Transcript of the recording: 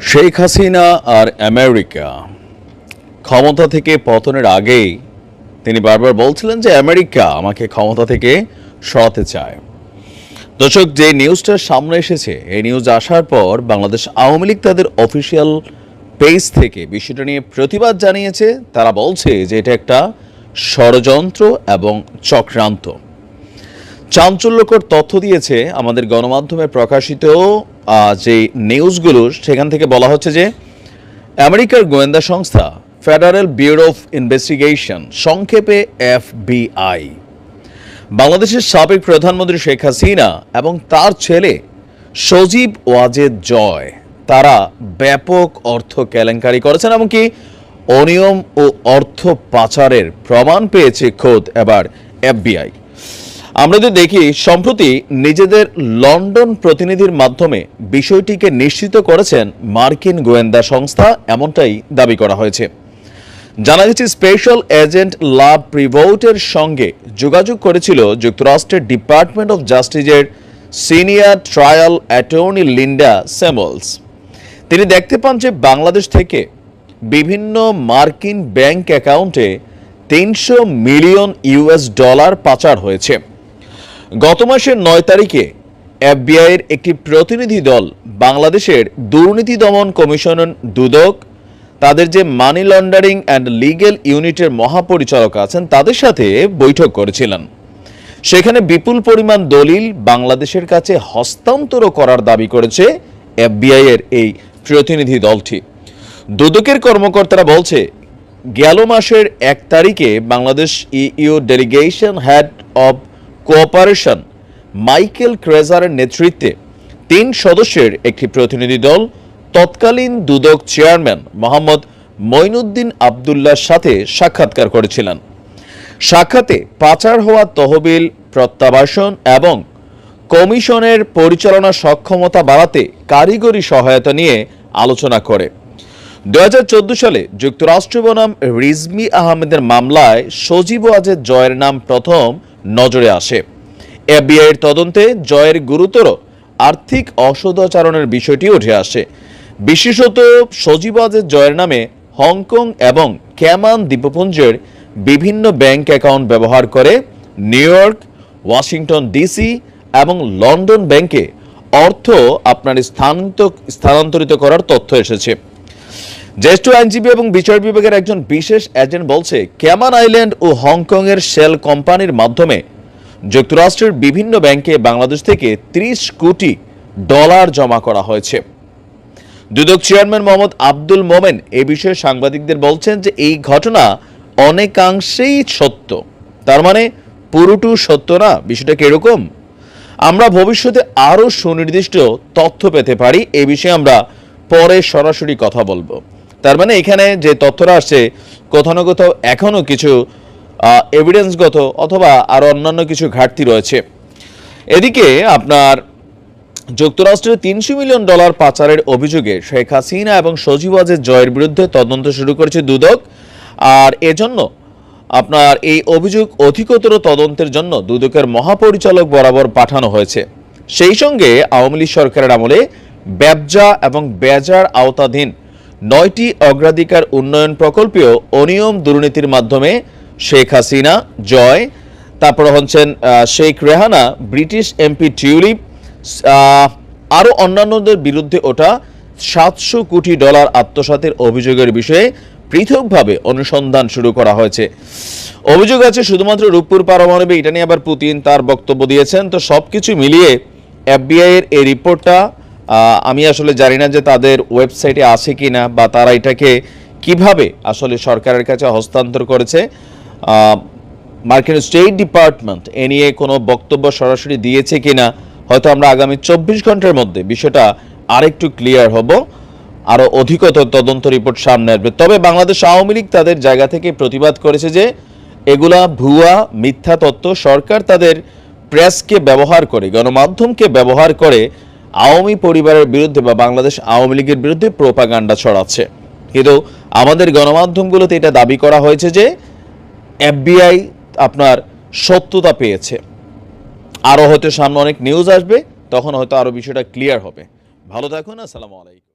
শেখ হাসিনা আর America ক্ষমতা থেকে পতনের আগেই তিনি বারবার বলছিলেন যে আমেরিকা আমাকে ক্ষমতা থেকে সরাতে চায়। দর্শক, যে নিউজটা সামনে এসেছে, এই নিউজ আসার পর বাংলাদেশ আওয়ামী লীগ তাদের অফিসিয়াল পেজ থেকে বিষয়টা নিয়ে প্রতিবাদ জানিয়েছে। তারা বলছে যে এটা একটা ষড়যন্ত্র এবং চক্রান্ত। চাঞ্চল্যকর তথ্য দিয়েছে আমাদের গণমাধ্যমে প্রকাশিত যে নিউজগুলো সেখান থেকে বলা হচ্ছে যে, আমেরিকার গোয়েন্দা সংস্থা ফেডারেল ব্যুরো অফ ইনভেস্টিগেশন সংক্ষেপে এফবিআই বাংলাদেশের সাবেক প্রধানমন্ত্রী শেখ হাসিনা এবং তার ছেলে সজীব ওয়াজেদ জয়, তারা ব্যাপক অর্থ কেলেঙ্কারি করেছেন এমনকি অনিয়ম ও অর্থ পাচারের প্রমাণ পেয়েছে খোদ এবার এফবিআই আমরা যদি দেখি, সম্প্রতি নিজেদের লন্ডন প্রতিনিধির মাধ্যমে বিষয়টিকে নিশ্চিত করেছেন মার্কিন গোয়েন্দা সংস্থা, এমনটাই দাবি করা হয়েছে। জানা গেছে, স্পেশাল এজেন্ট লাভ প্রিভোটের সঙ্গে যোগাযোগ করেছিল যুক্তরাষ্ট্রের ডিপার্টমেন্ট অফ জাস্টিসের senior trial attorney Linda Samuels. তিনি দেখতে পান যে বাংলাদেশ থেকে বিভিন্ন মার্কিন ব্যাংক অ্যাকাউন্টে তিনশো মিলিয়ন ইউএস ডলার পাচার হয়েছে। গত মাসের নয় তারিখে এফবিআইয়ের একটি প্রতিনিধি দল বাংলাদেশের দুর্নীতি দমন কমিশনের দুদক, তাদের যে মানি লন্ডারিং অ্যান্ড লিগেল ইউনিটের মহাপরিচালক আছেন, তাদের সাথে বৈঠক করেছিলেন। সেখানে বিপুল পরিমাণ দলিল বাংলাদেশের কাছে হস্তান্তর করার দাবি করেছে এফবিআই এর এই প্রতিনিধি দলটি। দুদকের কর্মকর্তারা বলছে, গেল মাসের এক তারিখে Bangladesh EU delegation head of cooperation. Michael ক্রেজারের নেতৃত্বে তিন সদস্যের একটি প্রতিনিধি দল, তৎকালীন দুদক চেয়ারম্যান মোহাম্মদ মঈনুদ্দিন আবদুল্লার সাথে সাক্ষাৎকার করেছিলেন। সাক্ষাতে পাচার হওয়া তহবিল, প্রত্যাবাসন এবং কমিশনের পরিচালনা সক্ষমতা বাড়াতে কারিগরি সহায়তা নিয়ে আলোচনা করে। দু হাজার চোদ্দ সালে যুক্তরাষ্ট্র বনাম রিজমি আহমেদের মামলায় সজীব আজের জয়ের নাম প্রথম নজরে আসে। এফবিআইয়ের তদন্তে জয়ের গুরুতর আর্থিক অসদাচরণের বিষয়টি উঠে আসে। বিশেষত সজীব ওয়াজেদ জয়ের নামে হংকং এবং ক্যামান দ্বীপপুঞ্জের বিভিন্ন ব্যাংক অ্যাকাউন্ট ব্যবহার করে নিউ ইয়র্ক, ওয়াশিংটন ডিসি এবং লন্ডন ব্যাংকে অর্থ আপনার স্থানান্তর স্থানান্তরিত করার তথ্য এসেছে। জ্যেষ্ঠ আইনজীবী এবং বিচার বিভাগের একজন বিশেষ এজেন্ট বলছে, ক্যামান আইল্যান্ড ও হংকংয়ের শেল কোম্পানির মাধ্যমে যুক্তরাষ্ট্রের বিভিন্ন ব্যাংকে বাংলাদেশ থেকে ত্রিশ কোটি ডলার জমা করা হয়েছে। দুদক চেয়ারম্যান মোহাম্মদ আব্দুল মোমেন এ বিষয়ে সাংবাদিকদের বলছেন যে এই ঘটনা অনেকাংশেই সত্য। তার মানে পুরোটু সত্য না, বিষয়টা কীরকম? আমরা ভবিষ্যতে আরও সুনির্দিষ্ট তথ্য পেতে পারি, এ বিষয়ে আমরা পরে সরাসরি কথা বলব। তার মানে এখানে যে তথ্যটা আসছে, কোথাও না কোথাও এখনও কিছু এভিডেন্সগত অথবা আরও অন্যান্য কিছু ঘাটতি রয়েছে। এদিকে আপনার যুক্তরাষ্ট্রের তিনশো মিলিয়ন ডলার পাচারের অভিযোগে শেখ হাসিনা এবং সজীব ওয়াজেদ জয়ের বিরুদ্ধে তদন্ত শুরু করেছে দুদক। আর এজন্য আপনার এই অভিযোগ অধিকতর তদন্তের জন্য দুদকের মহাপরিচালক বরাবর পাঠানো হয়েছে। সেই সঙ্গে আওয়ামী লীগ সরকারের আমলে ব্যবজা এবং বেজার আওতাধীন নয়টি অগ্রাধিকার উন্নয়ন প্রকল্পেও অনিয়ম দুর্নীতির মাধ্যমে শেখ হাসিনা, জয়। তারপর হচ্ছেন Sheikh Rehana, British MP Tulip. আরও অন্যান্যদের বিরুদ্ধে ওঠা সাতশো কোটি ডলার আত্মসাতের অভিযোগের বিষয়ে পৃথকভাবে অনুসন্ধান শুরু করা হয়েছে। অভিযোগ আছে, শুধুমাত্র রূপপুর পারমাণবিক, এটা নিয়ে আবার পুতিন তার বক্তব্য দিয়েছেন। তো সব কিছু মিলিয়ে এফবিআই এর এই রিপোর্টটা আমি আসলে জানি না যে তাদের ওয়েবসাইটে আছে কি না বা তারা এটাকে কীভাবে আসলে সরকারের কাছে হস্তান্তর করেছে। মার্কিন স্টেট ডিপার্টমেন্ট এ নিয়ে কোনো বক্তব্য সরাসরি দিয়েছে কিনা, হয়তো আমরা আগামী চব্বিশ ঘণ্টার মধ্যে বিষয়টা আরেকটু ক্লিয়ার হব আরও অধিকতর তদন্ত রিপোর্ট সামনে আসবে। তবে বাংলাদেশ আওয়ামী লীগ তাদের জায়গা থেকে প্রতিবাদ করেছে যে এগুলা ভুয়া, মিথ্যা তত্ত্ব সরকার তাদের প্রেসকে ব্যবহার করে, গণমাধ্যমকে ব্যবহার করে আওয়ামী পরিবারের বিরুদ্ধে বা বাংলাদেশ আওয়ামী লীগের বিরুদ্ধে প্রোপাগান্ডা ছড়াচ্ছে। কিন্তু আমাদের গণমাধ্যমগুলোতে এটা দাবি করা হয়েছে যে, এফবিআই আপনার সত্যতা পেয়েছে। আরও হয়তো সামনে অনেক নিউজ আসবে, তখন হয়তো আরও বিষয়টা ক্লিয়ার হবে। ভালো থাকুন, আসসালামু আলাইকুম।